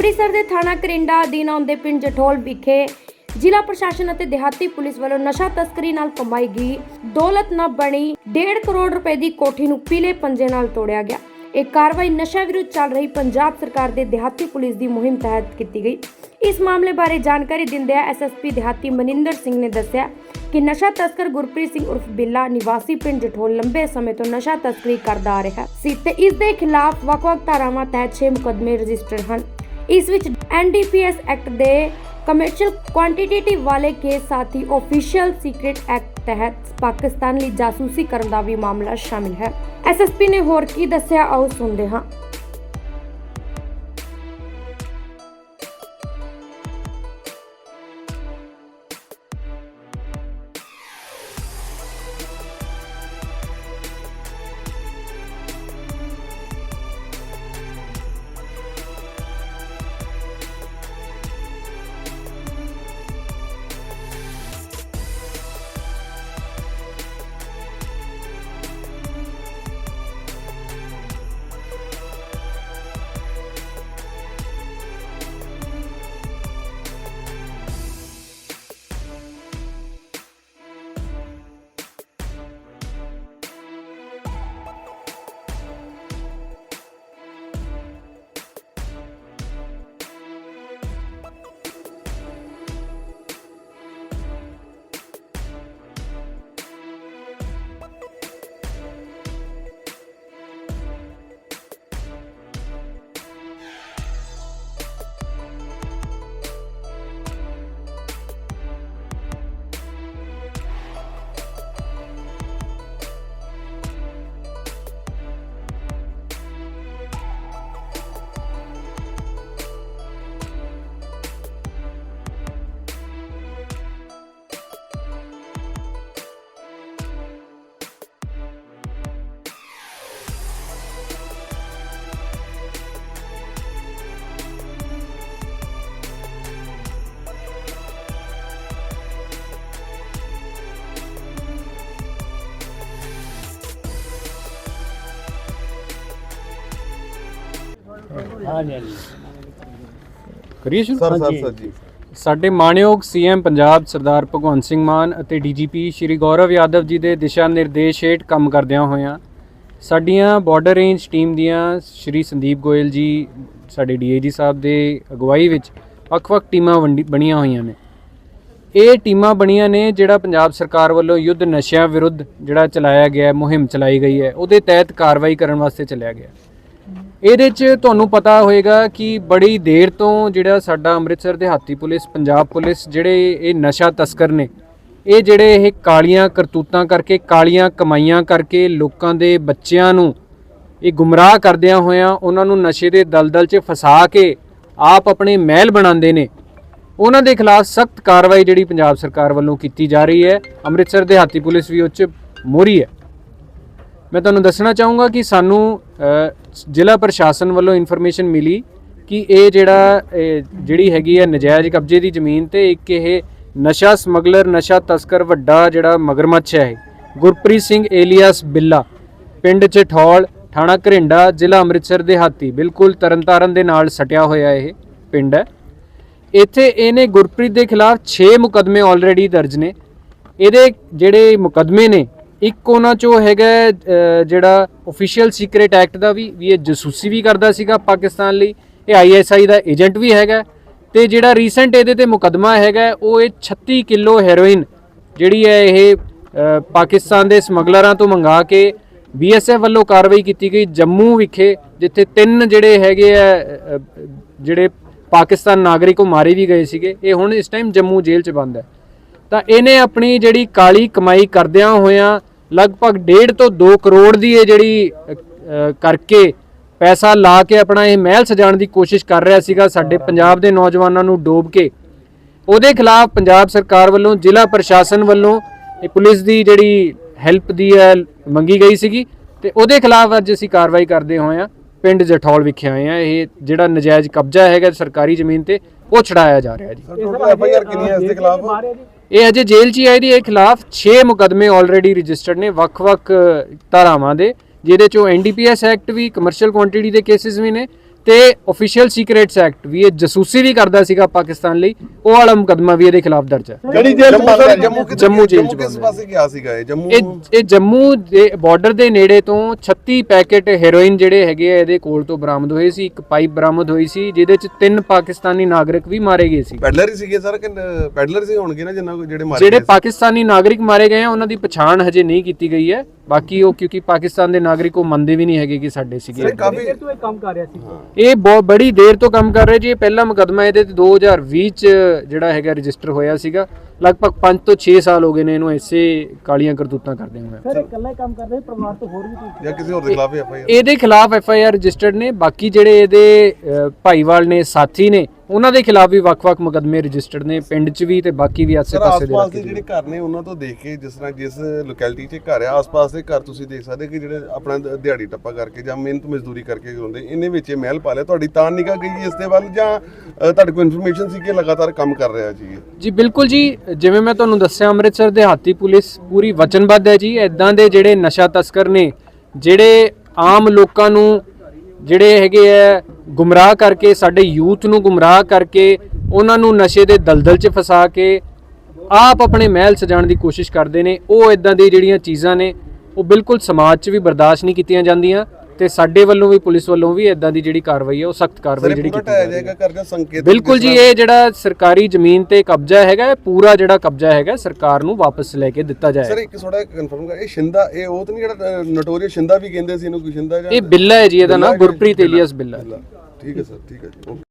ਅੰਮ੍ਰਿਤਸਰ ਦੇ ਥਾਣਾ ਕਰਿੰਡਾ ਅਧੀਨ ਆਉਂਦੇ ਪਿੰਡ ਜਠੋਲ ਵਿਖੇ ਜ਼ਿਲ੍ਹਾ ਪ੍ਰਸ਼ਾਸਨ ਅਤੇ ਦਿਹਾਤੀ ਪੁਲਿਸ ਵੱਲੋਂ ਨਸ਼ਾ ਤਸਕਰੀ ਨਾਲ ਕਮਾਈ ਗਈ। ਦੌਲਤ ਨਾ ਬਣੀ 1.5 ਕਰੋੜ ਰੁਪਏ ਦੀ ਕੋਠੀ ਨੂੰ ਪੀਲੇ ਪੰਜੇ ਨਾਲ ਤੋੜਿਆ ਗਿਆ। ਇਹ ਕਾਰਵਾਈ ਨਸ਼ਾ ਵਿਰੁੱਧ ਚੱਲ ਰਹੀ ਪੰਜਾਬ ਸਰਕਾਰ ਦੇ ਦਿਹਾਤੀ ਪੁਲਿਸ ਦੀ ਮੁਹਿੰਮ ਤਹਿਤ ਕੀਤੀ ਗਈ। ਇਸ ਮਾਮਲੇ ਬਾਰੇ ਜਾਣਕਾਰੀ ਦਿੰਦਿਆਂ ਐਸਐਸਪੀ ਦਿਹਾਤੀ ਮਨਿੰਦਰ ਸਿੰਘ ਨੇ ਦੱਸਿਆ ਕਿ ਨਸ਼ਾ ਤਸਕਰ ਗੁਰਪ੍ਰੀਤ ਸਿੰਘ ਉਰਫ ਬਿੱਲਾ ਨਿਵਾਸੀ ਪਿੰਡ ਜਠੋਲ ਲੰਬੇ ਸਮੇਂ ਤੋਂ ਨਸ਼ਾ ਤਸਕਰੀ ਕਰਦਾ ਆ ਰਿਹਾ ਸੀ ਤੇ ਇਸ ਦੇ ਖਿਲਾਫ ਵੱਖ-ਵੱਖ ਧਾਰਾਵਾਂ ਤਹਿਤ 6 ਮੁਕੱਦਮੇ ਰਜਿਸਟਰ ਹਨ। ਇਸ ਵਿੱਚ ਐਨਡੀਪੀਐਸ ਐਕਟ ਦੇ ਕਮਰਸ਼ੀਅਲ ਕੁਆਂਟੀਟੇਟਿਵ ਵਾਲੇ ਕੇਸ ਸਾਥ ਆਫੀਸ਼ੀਅਲ ਸੀਕ੍ਰੀਟ ਐਕਟ ਤਹਿਤ ਪਾਕਿਸਤਾਨ ਲਈ ਜਾਸੂਸੀ ਕਰਨ ਦਾ ਵੀ ਮਾਮਲਾ ਸ਼ਾਮਿਲ ਹੈ। ਐਸਐਸਪੀ ਨੇ ਹੋਰ ਕੀ ਦੱਸਿਆ ਆਓ ਸੁਣਦੇ ਹਾਂ। ਹਾਂਜੀ ਹਾਂਜੀ। ਕਰੀਏ ਸ਼ੁਰੂ? Sir sir ji. ਸਾਡੇ ਮਾਣਯੋਗ ਸੀਐਮ ਪੰਜਾਬ ਸਰਦਾਰ ਭਗਵੰਤ ਸਿੰਘ ਮਾਨ ਅਤੇ ਡੀਜੀਪੀ ਸ਼੍ਰੀ ਗੌਰਵ ਯਾਦਵ ਜੀ ਦੇ ਦਿਸ਼ਾ ਨਿਰਦੇਸ਼ ਹੇਠ ਕੰਮ ਕਰਦਿਆਂ ਹੋਇਆਂ ਸਾਡੀਆਂ ਬਾਰਡਰ ਰੇਂਜ ਟੀਮ ਦੀਆਂ ਸ਼੍ਰੀ ਸੰਦੀਪ ਗੋਇਲ ਜੀ ਸਾਡੇ ਡੀਏਜੀ ਸਾਹਿਬ ਦੇ ਅਗਵਾਈ ਵਿੱਚ ਵੱਖ-ਵੱਖ ਟੀਮਾਂ ਬਣੀਆਂ ਹੋਈਆਂ ਨੇ। ਇਹ ਟੀਮਾਂ ਬਣੀਆਂ ਨੇ ਜਿਹੜਾ ਪੰਜਾਬ ਸਰਕਾਰ ਵੱਲੋਂ ਯੁੱਧ ਨਸ਼ਿਆਂ ਵਿਰੁੱਧ ਜਿਹੜਾ ਚਲਾਇਆ ਗਿਆ ਮੁਹਿੰਮ ਚਲਾਈ ਗਈ ਹੈ ਉਹਦੇ ਤਹਿਤ ਕਾਰਵਾਈ ਕਰਨ ਵਾਸਤੇ ਚੱਲਿਆ ਗਿਆ। ਇਹਦੇ 'ਚ ਤੁਹਾਨੂੰ ਪਤਾ ਹੋਏਗਾ ਕਿ ਬੜੀ ਦੇਰ ਤੋਂ ਜਿਹੜਾ ਸਾਡਾ ਅੰਮ੍ਰਿਤਸਰ ਦੇ ਹਾਤੀ ਪੁਲਿਸ, ਪੰਜਾਬ ਪੁਲਿਸ ਜਿਹੜੇ ਇਹ ਨਸ਼ਾ ਤਸਕਰ ਨੇ, ਇਹ ਜਿਹੜੇ ਇਹ ਕਾਲੀਆਂ ਕਰਤੂਤਾਂ ਕਰਕੇ, ਕਾਲੀਆਂ ਕਮਾਈਆਂ ਕਰਕੇ ਲੋਕਾਂ ਦੇ ਬੱਚਿਆਂ ਨੂੰ ਇਹ ਗੁੰਮਰਾਹ ਕਰਦਿਆਂ ਹੋਇਆਂ ਉਹਨਾਂ ਨੂੰ ਨਸ਼ੇ ਦੇ ਦਲਦਲ 'ਚ ਫਸਾ ਕੇ ਆਪ ਆਪਣੇ ਮਹਿਲ ਬਣਾਉਂਦੇ ਨੇ। ਉਹਨਾਂ ਦੇ ਖਿਲਾਫ ਸਖਤ ਕਾਰਵਾਈ ਜਿਹੜੀ ਪੰਜਾਬ ਸਰਕਾਰ ਵੱਲੋਂ ਕੀਤੀ ਜਾ ਰਹੀ ਹੈ, ਅੰਮ੍ਰਿਤਸਰ ਦੇ ਹਾਤੀ ਪੁਲਿਸ ਵੀ ਉੱਚ ਮੋਹਰੀ ਹੈ। ਮੈਂ ਤੁਹਾਨੂੰ ਦੱਸਣਾ ਚਾਹੂੰਗਾ ਕਿ ਸਾਨੂੰ ਜ਼ਿਲ੍ਹਾ ਪ੍ਰਸ਼ਾਸਨ ਵੱਲੋਂ ਇਨਫੋਰਮੇਸ਼ਨ ਮਿਲੀ ਕਿ ਇਹ ਜਿਹੜਾ ਜਿਹੜੀ ਹੈਗੀ ਹੈ ਨਜਾਇਜ਼ ਕਬਜ਼ੇ ਦੀ ਜ਼ਮੀਨ ਤੇ ਇੱਕ ਇਹ ਨਸ਼ਾ ਸਮਗਲਰ, ਨਸ਼ਾ ਤਸਕਰ ਵੱਡਾ ਜਿਹੜਾ ਮਗਰਮੱਛ ਹੈ ਇਹ। ਗੁਰਪ੍ਰੀਤ ਸਿੰਘ ਏਲੀਅਸ ਬਿੱਲਾ, ਪਿੰਡ ਚਠੌਲ, ਥਾਣਾ ਘਰਿੰਡਾ, ਜ਼ਿਲ੍ਹਾ ਅੰਮ੍ਰਿਤਸਰ ਦੇ ਹਾਤੀ ਬਿਲਕੁਲ ਤਰਨਤਾਰਨ ਦੇ ਨਾਲ ਸਟਿਆ ਹੋਇਆ ਇਹ ਪਿੰਡ ਹੈ। ਇੱਥੇ ਇਹਨੇ ਗੁਰਪ੍ਰੀਤ ਦੇ ਖਿਲਾਫ 6 ਮੁਕਦਮੇ ਆਲਰੇਡੀ ਦਰਜ ਨੇ। ਇਹਦੇ ਜਿਹੜੇ ਮੁਕਦਮੇ ਨੇ ਇੱਕ ਉਹਨਾਂ ਚੋਂ ਹੈਗਾ ਜਿਹੜਾ ਅਫੀਸ਼ੀਅਲ ਸੀਕ੍ਰੀਟ ਐਕਟ ਦਾ ਵੀ ਵੀ ਇਹ ਜਸੂਸੀ ਵੀ ਕਰਦਾ ਸੀਗਾ ਪਾਕਿਸਤਾਨ ਲਈ। ਇਹ ਆਈਐਸਆਈ ਦਾ ਏਜੰਟ ਵੀ ਹੈਗਾ। ਤੇ ਜਿਹੜਾ ਰੀਸੈਂਟ ਇਹਦੇ ਤੇ ਮੁਕਦਮਾ ਹੈਗਾ, ਉਹ ਇਹ 36 ਕਿਲੋ ਹੈਰੋਇਨ, ਜਿਹੜੀ ਹੈ ਇਹ ਪਾਕਿਸਤਾਨ ਦੇ ਸਮਗਲਰਾਂ ਤੋਂ ਮੰਗਾ ਕੇ ਬੀਐਸਐਫ ਵੱਲੋਂ ਕਾਰਵਾਈ ਕੀਤੀ ਗਈ ਜੰਮੂ ਵਿਖੇ, ਜਿੱਥੇ ਤਿੰਨ ਜਿਹੜੇ ਹੈਗੇ ਆ ਜਿਹੜੇ ਪਾਕਿਸਤਾਨ ਨਾਗਰਿਕ ਉਹ ਮਾਰੇ ਵੀ ਗਏ ਸੀਗੇ। ਇਹ ਹੁਣ ਇਸ ਟਾਈਮ ਜੰਮੂ ਜੇਲ੍ਹ 'ਚ ਬੰਦ ਹੈ। ਤਾਂ ਇਹਨੇ ਆਪਣੀ ਜਿਹੜੀ ਕਾਲੀ ਕਮਾਈ ਕਰਦਿਆਂ ਹੋਇਆਂ ਲਗਭਗ 1.5 ਤੋਂ 2 ਕਰੋੜ ਦੀ ਇਹ ਜਿਹੜੀ ਕਰਕੇ ਪੈਸਾ ਲਾ ਕੇ ਆਪਣਾ ਇਹ ਮਹਿਲ ਸਜਾਉਣ ਦੀ ਕੋਸ਼ਿਸ਼ ਕਰ ਰਿਹਾ ਸੀਗਾ ਸਾਡੇ ਪੰਜਾਬ ਦੇ ਨੌਜਵਾਨਾਂ ਨੂੰ ਡੋਬ ਕੇ। ਉਹਦੇ ਖਿਲਾਫ ਪੰਜਾਬ ਸਰਕਾਰ ਵੱਲੋਂ, ਜ਼ਿਲ੍ਹਾ ਪ੍ਰਸ਼ਾਸਨ ਵੱਲੋਂ ਇਹ ਪੁਲਿਸ ਦੀ ਜਿਹੜੀ ਹੈਲਪ ਦੀ ਹੈ ਮੰਗੀ ਗਈ ਸੀਗੀ ਤੇ ਉਹਦੇ ਖਿਲਾਫ ਅੱਜ ਅਸੀਂ ਕਾਰਵਾਈ ਕਰਦੇ ਹੋਏ ਆ ਪਿੰਡ ਜਠੌਲ ਵਿਖੇ ਆਏ ਆ ਇਹ ਜਿਹੜਾ ਨਜਾਇਜ਼ ਕਬਜ਼ਾ ਹੈਗਾ ਸਰਕਾਰੀ ਜ਼ਮੀਨ ਤੇ, ਉਹ ਛਡਾਇਆ ਜਾ ਰਿਹਾ ਜੀ। ਸਰ ਟੋਟਲ ਐਫ ਕਿੰਨੀ ਹੈ ਇਸ ਦੇ ਖਿਲਾਫ? ਇਹ ਅਜੇ ਜੇਲ੍ਹ 'ਚ ਹੀ ਆਏ ਦੀ ਇਹ ਖਿਲਾਫ 6 ਮੁਕਦਮੇ ਆਲਰੇਡੀ ਰਜਿਸਟਰਡ ਨੇ, ਵੱਖ-ਵੱਖ ਧਾਰਾਵਾਂ ਦੇ, ਜਿਹਦੇ ਚੋਂ ਐਨਡੀਪੀਐਸ ਐਕਟ ਵੀ ਕਮਰਸ਼ੀਅਲ ਕੁਆਂਟੀਟੀ ਦੇ ਕੇਸਿਸ ਵੀ ਨੇ ਤੇ ਅਫੀਸ਼ੀਅਲ ਸੀਕ੍ਰੀਟਸ ਐਕਟ ਵੀ ਇਹ ਜਸੂਸੀ ਵੀ ਕਰਦਾ ਸੀਗਾ ਪਾਕਿਸਤਾਨ ਲਈ ਉਹ ਵਾਲਾ ਮੁਕੱਦਮਾ ਵੀ ਇਹਦੇ ਖਿਲਾਫ ਦਰਜ ਹੈ ਕਿਹੜੀ ਜੇਲ੍ਹ ਜੰਮੂ ਕਿੱਥੇ- ਜੰਮੂ ਜੇਲ੍ਹ ਚ ਜੰਮੂ ਕਿਸ। ਪਾਸੇ ਗਿਆ ਸੀਗਾ ਇਹ ਜੰਮੂ ਇਹ ਇਹ ਜੰਮੂ ਦੇ ਬਾਰਡਰ ਦੇ ਨੇੜੇ ਤੋਂ 36 ਪੈਕੇਟ ਹੈਰੋਇਨ ਜਿਹੜੇ ਹੈਗੇ ਆ ਇਹਦੇ ਕੋਲ ਤੋਂ ਬਰਾਮਦ ਹੋਏ ਸੀ ਇੱਕ ਪਾਈਪ ਬਰਾਮਦ ਹੋਈ ਸੀ ਜਿਹਦੇ ਚ ਤਿੰਨ ਪਾਕਿਸਤਾਨੀ ਨਾਗਰਿਕ ਵੀ ਮਾਰੇ ਗਏ ਸੀ ਪੈਡਲਰ ਹੀ ਸੀਗੇ ਸਰ ਕਿ ਪੈਡਲਰ ਸੀ ਹੋਣਗੇ ਨਾ ਜਿੰਨਾ ਜਿਹੜੇ ਮਾਰੇ ਜਿਹੜੇ। ਪਾਕਿਸਤਾਨੀ ਨਾਗਰਿਕ ਮਾਰੇ ਗਏ ਆ ਉਹਨਾਂ ਦੀ ਪਛਾਣ ਹਜੇ ਨਹੀਂ ਕੀਤੀ ਗਈ ਹੈ ਬਾਕੀ ਉਹ ਕਿਉਂਕਿ ਪਾਕਿਸਤਾਨ ਦੇ ਨਾਗਰਿਕ ਉਹ ਮੰਨਦੇ ਵੀ ਨਹੀਂ ਹੈਗੇ ਕਿ ਸਾਡੇ ਸੀਗੇ ਸਰ ਕਾਫੀ ਇਹ ਬਹੁਤ ਬੜੀ ਦੇਰ ਤੋਂ ਕੰਮ ਕਰ ਰਹੇ ਜੀ ਇਹ ਪਹਿਲਾ ਮੁਕਦਮਾ ਇਹਦੇ ਤੇ 2020 ਚ ਜਿਹੜਾ ਹੈਗਾ ਰਜਿਸਟਰ ਹੋਇਆ ਸੀਗਾ। ਲਗਭਗ 5 ਤੋਂ 6 ਸਾਲ ਹੋ ਗਏ ਨੇ ਇਹਨੂੰ ਐਸੇ ਕਾਲੀਆਂ ਕਰਤੂਤਾਂ ਕਰਦੇ ਹੋਏ। ਸਰ ਇਕੱਲਾ ਹੀ ਕੰਮ ਕਰਦੇ ਪਰਿਵਾਰ ਤੋਂ ਹੋਰ ਵੀ ਕੋਈ? ਜਾਂ ਕਿਸੇ ਹੋਰ ਦੇ ਖਿਲਾਫ ਐਫ ਆਈ ਆਰ ਇਹਦੇ ਖਿਲਾਫ ਐਫ ਆਈ ਆਰ ਰਜਿਸਟਰਡ ਨੇ ਬਾਕੀ ਜਿਹੜੇ ਇਹਦੇ ਭਾਈਵਾਲ ਨੇ ਸਾਥੀ ਨੇ ਉਹਨਾਂ ਦੇ ਖਿਲਾਫ ਵੀ ਵੱਖ-ਵੱਖ ਮੁਕਦਮੇ ਰਜਿਸਟਰਡ ਨੇ ਪਿੰਡ 'ਚ ਵੀ ਤੇ ਬਾਕੀ ਵੀ ਸਰ ਆਸੇ-ਪਾਸੇ ਦੇ ਆਸ-ਪਾਸ ਦੇ ਜਿਹੜੇ ਘਰ ਨੇ ਉਹਨਾਂ ਤੋਂ ਦੇਖ ਕੇ ਜਿਸ ਤਰ੍ਹਾਂ ਜਿਸ ਲੋਕੈਲਿਟੀ 'ਚ ਘਰ ਆ ਆਸ-ਪਾਸ ਦੇ ਘਰ ਤੁਸੀਂ ਦੇਖ ਸਕਦੇ ਕਿ ਜਿਹੜੇ ਆਪਣਾ ਦ- ਦਿਹਾੜੀ ਟੱਪਾ ਕਰਕੇ ਜਾਂ ਮਿਹਨਤ ਮਜ਼ਦੂਰੀ ਕਰਕੇ ਹੁੰਦੇ ਇਹਨੇ ਵਿੱਚ ਇਹ ਮਹਿਲ ਪਾ ਲਿਆ। ਤੁਹਾਡੀ ਤਾਂ ਨਿਗਾਹ ਗਈ ਇਸ ਦੇ ਵੱਲ ਜਾਂ ਅ, ਤੁਹਾਡੇ ਕੋਲ ਇਨਫੋਰਮੇਸ਼ਨ ਸੀ ਕਿ ਲਗਾਤਾਰ ਕੰਮ ਕਰ ਰਿਹਾ ਜੀ? ਇਹ? ਜੀ ਬਿਲਕੁਲ ਜੀ। ਜਿਵੇਂ ਮੈਂ ਤੁਹਾਨੂੰ ਦੱਸਿਆ ਅੰਮ੍ਰਿਤਸਰ ਦਿਹਾਤੀ ਪੁਲਿਸ ਪੂਰੀ ਵਚਨਬੱਧ ਹੈ ਜੀ। ਇਦਾਂ ਦੇ ਜਿਹੜੇ ਨਸ਼ਾ ਤਸਕਰ ਨੇ ਜਿਹੜੇ ਆਮ ਲੋਕਾਂ ਨੂੰ ਜਿਹੜੇ ਹੈਗੇ ਆ ਗੁੰਮਰਾਹ ਕਰਕੇ ਸਾਡੇ ਯੂਥ ਨੂੰ ਗੁੰਮਰਾਹ ਕਰਕੇ ਉਹਨਾਂ ਨੂੰ ਨਸ਼ੇ ਦੇ ਦਲਦਲ 'ਚ ਫਸਾ ਕੇ ਆਪ ਆਪਣੇ ਮਹਿਲ ਸਜਾਉਣ ਦੀ ਕੋਸ਼ਿਸ਼ ਕਰਦੇ ਨੇ। ਉਹ ਇਦਾਂ ਦੀ ਜਿਹੜੀਆਂ ਚੀਜ਼ਾਂ ਨੇ ਉਹ ਬਿਲਕੁਲ ਸਮਾਜ 'ਚ ਵੀ ਬਰਦਾਸ਼ਤ ਨਹੀਂ ਕੀਤੀਆਂ ਜਾਂਦੀਆਂ ਤੇ ਸਾਡੇ ਵੱਲੋਂ ਵੀ ਪੁਲਿਸ ਵੱਲੋਂ ਵੀ ਇਦਾਂ ਦੀ ਜਿਹੜੀ ਕਾਰਵਾਈ ਹੈ ਉਹ ਸਖਤ ਸਰ ਕਾਰਵਾਈ ਜਿਹੜੀ ਕੀਤੀ ਜਾਏਗਾ ਬਿਲਕੁਲ ਜੀ ਇਹ ਜਿਹੜਾ ਸਰਕਾਰੀ ਜ਼ਮੀਨ ਤੇ ਕਬਜ਼ਾ ਹੈਗਾ ਇਹ ਪੂਰਾ ਜਿਹੜਾ ਕਬਜ਼ਾ ਹੈਗਾ ਸਰਕਾਰ ਨੂੰ ਵਾਪਸ ਲੈ ਕੇ ਦਿੱਤਾ ਸਰ ਜਾਏਗਾ ਇੱਕ ਥੋੜਾ ਕਨਫਰਮ ਕਰ ਇਹ ਸ਼ਿੰਦਾ ਇਹ ਉਹ ਤਾਂ ਨਹੀਂ ਜਿਹੜਾ ਨੋਟੋਰੀਅਸ ਸ਼ਿੰਦਾ ਵੀ ਕਹਿੰਦੇ ਸੀ ਇਹਨੂੰ ਕੋਈ ਸ਼ਿੰਦਾ ਜਾਂ ਇਹ ਬਿੱਲਾ ਹੈ ਜੀ ਇਹਦਾ ਨਾਮ ਗੁਰਪ੍ਰੀਤ। ਏਲੀਅਸ ਬਿੱਲਾ। ਠੀਕ ਹੈ ਸਰ ਠੀਕ ਹੈ ਜੀ ਓਕੇ।